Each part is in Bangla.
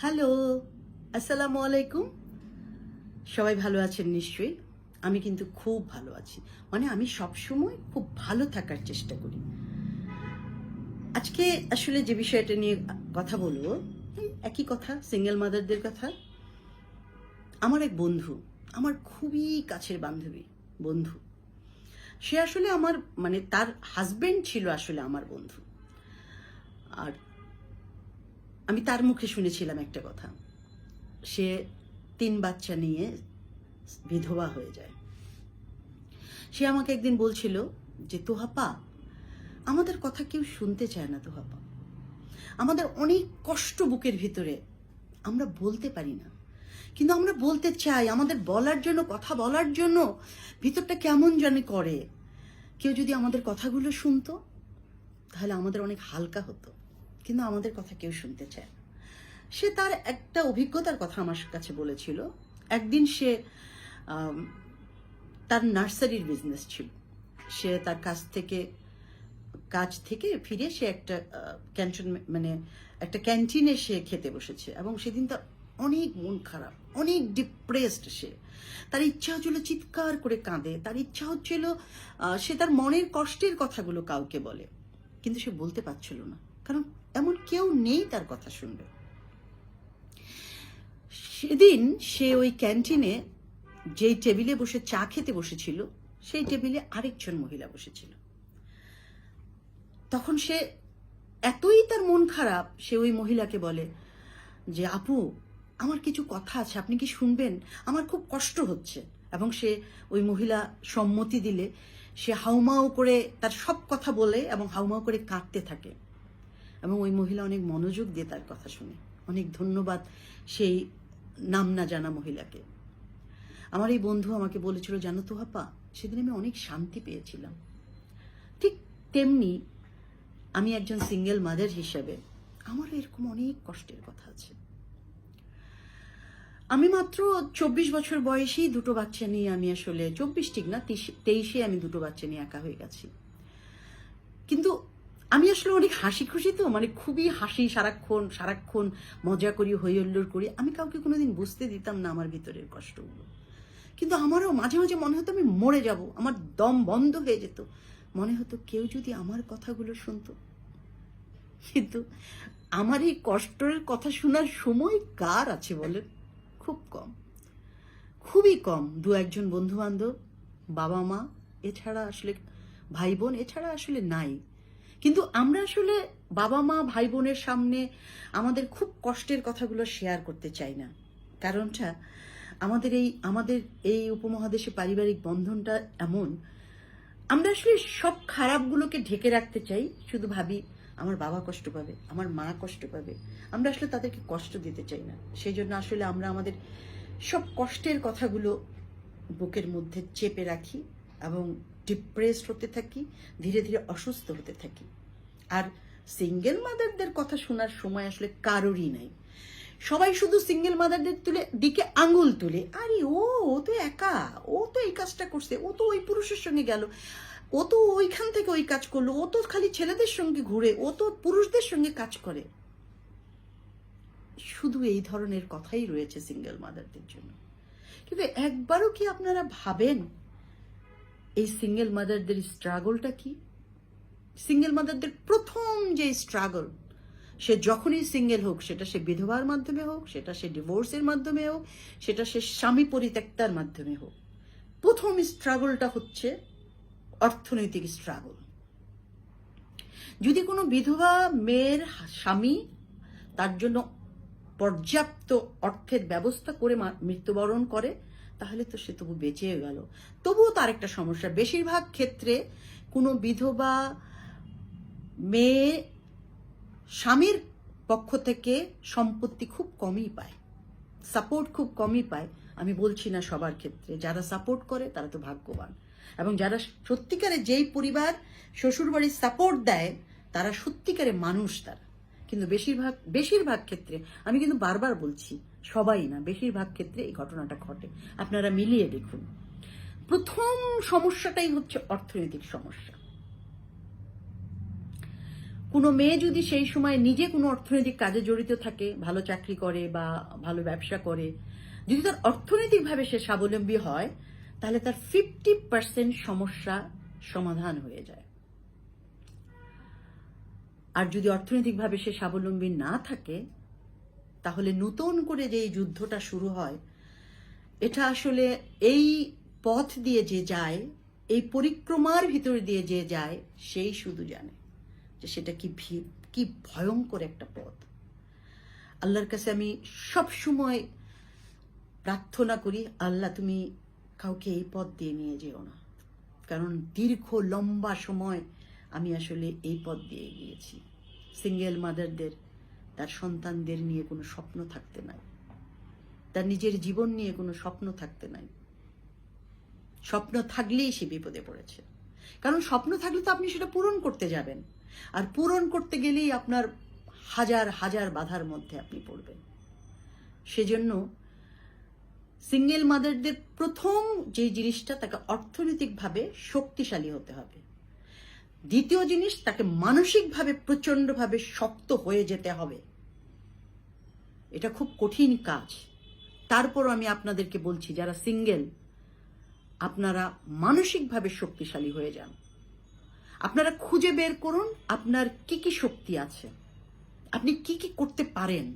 হ্যালো আসসালামু আলাইকুম সবাই ভালো আছেন নিশ্চয়ই। আমি কিন্তু খুব ভালো আছি। মানে আমি সবসময় খুব ভালো থাকার চেষ্টা করি। আজকে আসলে যে বিষয়টা নিয়ে কথা বলব একই কথা সিঙ্গেল মাদারদের কথা। আমার এক বন্ধু, আমার খুবই কাছের বান্ধবী বন্ধু। সে আসলে আমার মানে তার হাজবেন্ড ছিল আসলে আমার বন্ধু। আর আমি তার মুখে শুনেছিলাম একটা কথা। সে তিন বাচ্চা নিয়ে বিধবা হয়ে যায়। সে আমাকে একদিন বলছিল যে, তোহাপা, আমাদের কথা কেউ শুনতে চায় না তোহাপা। আমাদের অনেক কষ্ট বুকের ভিতরে আমরা বলতে পারি না। কিন্তু আমরা বলতে চাই, আমাদের বলার জন্য, কথা বলার জন্য ভিতরটা কেমন জানি করে। কেউ যদি আমাদের কথাগুলো শুনতো, তাহলে আমাদের অনেক হালকা হতো। কিন্তু আমাদের কথা কেউ শুনতে চায় না। সে তার একটা অভিজ্ঞতার কথা আমার কাছে বলেছিল। একদিন সে তার নার্সারির বিজনেস ছিল। সে তার কাছ থেকে, কাজ থেকে ফিরে সে একটা ক্যান্টিন মানে একটা ক্যান্টিনে সে খেতে বসেছে এবং সেদিন তার অনেক মন খারাপ, অনেক ডিপ্রেসড সে। তার ইচ্ছা হচ্ছিল চিৎকার করে কাঁদে। তার ইচ্ছা হচ্ছিল সে তার মনের কষ্টের কথাগুলো কাউকে বলে। কিন্তু সে বলতে পারছিল না। কারণ এমন কেউ নেই তার কথা শুনবে। সেদিন সে ওই ক্যান্টিনে যেই টেবিলে বসে চা খেতে বসেছিল, সেই টেবিলে আরেকজন মহিলা বসেছিল। তখন সে এতই তার মন খারাপ, সে ওই মহিলাকে বলে যে, আপু, আমার কিছু কথা আছে, আপনি কি শুনবেন? আমার খুব কষ্ট হচ্ছে। এবং সে ওই মহিলা সম্মতি দিলে, সে হাউমাউ করে তার সব কথা বলে এবং হাউমাউ করে কাঁদতে থাকে। এবং ওই মহিলা অনেক মনোযোগ দিয়ে তার কথা শুনে। অনেক ধন্যবাদ সেই নাম না জানা মহিলাকে। আমার এই বন্ধু আমাকে বলেছিল, জানো তো হাপা সেদিন আমি অনেক শান্তি পেয়েছিলাম। ঠিক তেমনি আমি একজন সিঙ্গেল মাদার হিসেবে আমারও এরকম অনেক কষ্টের কথা আছে। আমি মাত্র চব্বিশ বছর বয়সেই দুটো বাচ্চা নিয়ে আমি আসলে, চব্বিশ ঠিক না তেইশে আমি দুটো বাচ্চা নিয়ে একা হয়ে গেছি। আমি আসলে অনেক হাসি খুশি তো মানে খুবই হাসি, সারাক্ষণ সারাক্ষণ মজা করি হইহল্লোর করি। আমি কাউকে কোনোদিন বুঝতে দিতাম না আমার ভিতরের কষ্টগুলো। কিন্তু আমারও মাঝে মাঝে মনে হতো আমি মরে যাব, আমার দম বন্ধ হয়ে যেত। মনে হতো কেউ যদি আমার কথাগুলো শুনতো। কিন্তু আমার এই কষ্টের কথা শোনার সময় কার আছে বলেন? খুব কম। খুবই কম, দু একজন বন্ধু বান্ধব বাবা মা এছাড়া আসলে ভাই বোন এছাড়া আসলে নাই। কিন্তু আমরা আসলে বাবা মা ভাই বোনের সামনে আমাদের খুব কষ্টের কথাগুলো শেয়ার করতে চাই না। কারণটা আমাদের এই আমাদের এই উপমহাদেশে পারিবারিক বন্ধনটা এমন। আমরা আসলে সব খারাপগুলোকে ঢেকে রাখতে চাই, শুধু ভাবি আমার বাবা কষ্ট পাবে, আমার মা কষ্ট পাবে। আমরা আসলে তাদেরকে কষ্ট দিতে চাই না। সেই জন্য আসলে আমরা আমাদের সব কষ্টের কথাগুলো বুকের মধ্যে চেপে রাখি এবং ডিপ্রেসড হতে থাকি, ধীরে ধীরে অসুস্থ হতে থাকি। আর সিঙ্গেল মাদারদের কথা শোনার সময় আসলে কারোরই নাই। সবাই শুধু সিঙ্গেল মাদারদের তুলে, দিকে আঙুল তুলে, আরে ও ও তো একা, ও তো এই কাজটা করছে, ও তো ওই পুরুষের সঙ্গে গেল, ও তো ওইখান থেকে ওই কাজ করল, ও তো খালি ছেলেদের সঙ্গে ঘুরে, ও তো পুরুষদের সঙ্গে কাজ করে। শুধু এই ধরনের কথাই রয়েছে সিঙ্গেল মাদারদের জন্য। কিন্তু একবারও কি আপনারা ভাবেন এই সিঙ্গেল মাদারদের স্ট্রাগলটা কি? সিঙ্গেল মাদারদের প্রথম যে স্ট্রাগল সে যখনই সিঙ্গেল হোক, সেটা সে বিধবার মাধ্যমে হোক, সেটা সে ডিভোর্সের মাধ্যমে হোক, সেটা সে স্বামী পরিত্যক্তার মাধ্যমে হোক, প্রথম স্ট্রাগলটা হচ্ছে অর্থনৈতিক স্ট্রাগল যদি কোনো বিধবা মেয়ের স্বামী তার জন্য পর্যাপ্ত অর্থের ব্যবস্থা করে মৃত্যুবরণ করে তাহলে তো সে তবু বেঁচে গেল। তবুও তার একটা সমস্যা। বেশিরভাগ ক্ষেত্রে কোনো বিধবা মেয়ে স্বামীর পক্ষ থেকে সম্পত্তি খুব কমই পায়। সাপোর্ট খুব কমই পায়। আমি বলছি না সবার ক্ষেত্রে। যারা সাপোর্ট করে, তারা তো ভাগ্যবান। এবং যারা সত্যিকারে যেই পরিবার শ্বশুরবাড়ির সাপোর্ট দেয়, তারা সত্যিকারে মানুষ তারা। কিন্তু বেশিরভাগ বেশিরভাগ ক্ষেত্রে, আমি কিন্তু বারবার বলছি সবাই না, বেশিরভাগ ক্ষেত্রে এই ঘটনাটা ঘটে। আপনারা মিলিয়ে দেখুন। প্রথম সমস্যাটাই হচ্ছে অর্থনৈতিক সমস্যা। কোনো মেয়ে যদি সেই সময় নিজে কোনো অর্থনৈতিক কাজে জড়িত থাকে, ভালো চাকরি করে বা ভালো ব্যবসা করে, যদি তার অর্থনৈতিকভাবে সে স্বাবলম্বী হয়, তাহলে তার ফিফটি পার্সেন্ট সমস্যা সমাধান হয়ে যায়। আর যদি অর্থনৈতিকভাবে সে স্বাবলম্বী না থাকে তাহলে নতুন করে যে যুদ্ধটা শুরু হয়, এটা আসলে এই পথ দিয়ে যে যায়, এই পরিক্রমার ভিতর দিয়ে যে যায়, সেই শুধু জানে যে সেটা কি কি ভয়ঙ্কর একটা পথ। আল্লাহর কাছে আমি সব সময় প্রার্থনা করি, আল্লাহ তুমি কাউকে এই পথ দিয়ে নিয়ে যেও না। কারণ দীর্ঘ, লম্বা সময় আমি আসলে এই পথ দিয়ে গিয়েছি সিঙ্গেল মাদারদের তার সন্তানদের নিয়ে কোনো স্বপ্ন থাকতে নাই। তার নিজের জীবন নিয়ে কোনো স্বপ্ন থাকতে নাই। স্বপ্ন থাকলেই সে বিপদে পড়েছে। কারণ স্বপ্ন থাকলে তো আপনি সেটা পূরণ করতে যাবেন। আর পূরণ করতে গেলেই আপনার হাজার হাজার বাধার মধ্যে আপনি পড়বেন। সেজন্য সিঙ্গেল মাদারদের প্রথম যে জিনিসটা তাকে অর্থনৈতিকভাবে শক্তিশালী হতে হবে। দ্বিতীয় জিনিস, তাকে মানসিকভাবে প্রচন্ডভাবে শক্ত হয়ে যেতে হবে। এটা খুব কঠিন কাজ। তারপর আমি আপনাদেরকে বলছি, যারা সিঙ্গেল, আপনারা মানসিকভাবে শক্তিশালী হয়ে যান। আপনারা খুঁজে বের করুন আপনার কি কি শক্তি আছে। আপনি কি কি করতে পারেন।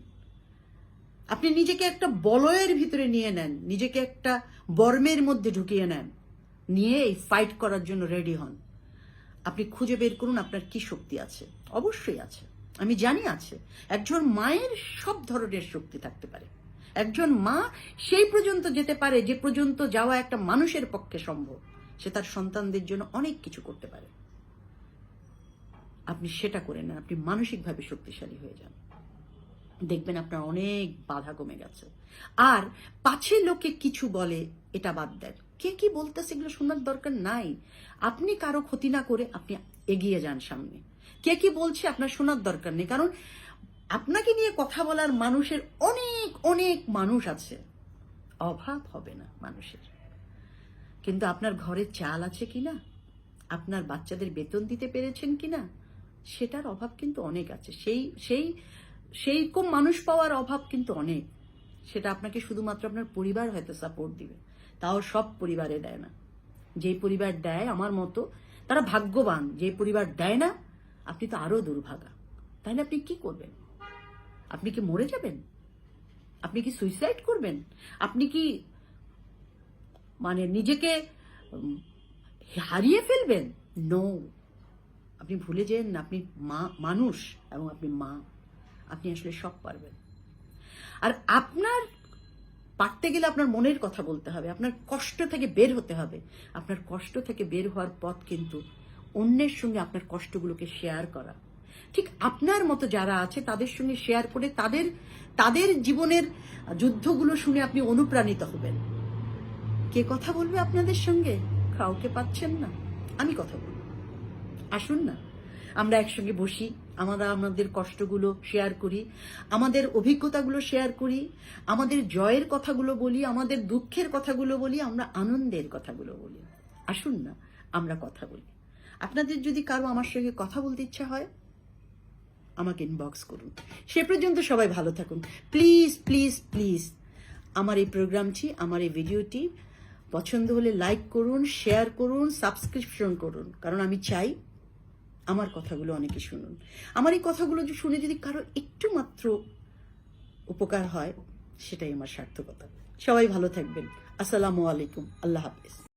আপনি নিজেকে একটা বলয়ের ভিতরে নিয়ে নেন, নিজেকে একটা বর্মের মধ্যে ঢুকিয়ে নেন, নিয়ে এই ফাইট করার জন্য রেডি হন। আপনি খুঁজে বের করুন আপনার কি শক্তি আছে। অবশ্যই আছে। আমি জানি আছে, একজন মায়ের সব ধরনের শক্তি থাকতে পারে। একজন মা সেই পর্যন্ত যেতে পারে যে পর্যন্ত যাওয়া একটা মানুষের পক্ষে সম্ভব। সে তার সন্তানদের জন্য অনেক কিছু করতে পারে। আপনি সেটা করে নেন, আপনি মানসিকভাবে শক্তিশালী হয়ে যান। দেখবেন আপনার অনেক বাধা কমে গেছে। আর পাছে লোকে কিছু বলে, এটা বাদ দেন। কে কি বলতেছে এগুলো শোনার দরকার নাই। আপনি কারও ক্ষতি না করে আপনি এগিয়ে যান সামনে। কে কি বলছে আপনার শোনার দরকার নেই, কারণ আপনাকে নিয়ে কথা বলার মানুষের অনেক অনেক মানুষ আছে। অভাব হবে না মানুষের। কিন্তু আপনার ঘরে চাল আছে কিনা? আপনার বাচ্চাদের বেতন দিতে পেরেছেন কিনা? সেটার অভাব কিন্তু অনেক আছে। সেই সেই সেই কম মানুষ পাওয়ার অভাব কিন্তু অনেক। সেটা আপনাকে শুধুমাত্র আপনার পরিবার হয়তো সাপোর্ট দিবে। তাও সব পরিবারে দেয় না। যে পরিবার দেয় আমার মতো, তারা ভাগ্যবান। যে পরিবার দেয় না আপনি তো আরও দুর্ভাগা। তাহলে আপনি কি করবেন? আপনি কি মরে যাবেন? আপনি কি সুইসাইড করবেন? আপনি কি মানে নিজেকে হারিয়ে ফেলবেন? নো আপনি ভুলে যেন আপনি মা, মানুষ এবং আপনি মা। আপনি আসলে সব পারবেন। আর আপনার পারতে গেলে আপনার মনের কথা বলতে হবে। আপনার কষ্ট থেকে বের হতে হবে। আপনার কষ্ট থেকে বের হওয়ার পথ কিন্তু অন্যের সঙ্গে আপনার কষ্টগুলোকে শেয়ার করা। ঠিক আপনার মতো যারা আছে, তাদের সঙ্গে শেয়ার করে তাদের তাদের জীবনের যুদ্ধগুলো শুনে আপনি অনুপ্রাণিত হবেন। কে কথা বলবে আপনাদের সঙ্গে? কাউকে পাচ্ছেন না। আমি কথা বলব। আসুন না। আমরা একসঙ্গে বসি, আমরা আমাদের কষ্টগুলো শেয়ার করি, আমাদের অভিজ্ঞতাগুলো শেয়ার করি, আমাদের জয়ের কথাগুলো বলি, আমাদের দুঃখের কথাগুলো বলি, আমরা আনন্দের কথাগুলো বলি। আসুন না, আমরা কথা বলি। আপনাদের যদি কারও আমার সঙ্গে কথা বলতে ইচ্ছা হয়, আমাকে ইনবক্স করুন। সে পর্যন্ত সবাই ভালো থাকুন। প্লিজ প্লিজ প্লিজ আমার এই প্রোগ্রামটি, আমার এই ভিডিওটি পছন্দ হলে লাইক করুন শেয়ার করুন সাবস্ক্রিপশন করুন। কারণ আমি চাই আমার কথাগুলো অনেকে শুনুন। আমার এই কথাগুলো শুনে যদি কারও একটু মাত্র উপকার হয়, সেটাই আমার সার্থকতা। সবাই ভালো থাকবেন। আসসালামু আলাইকুম। আল্লাহ হাফিজ।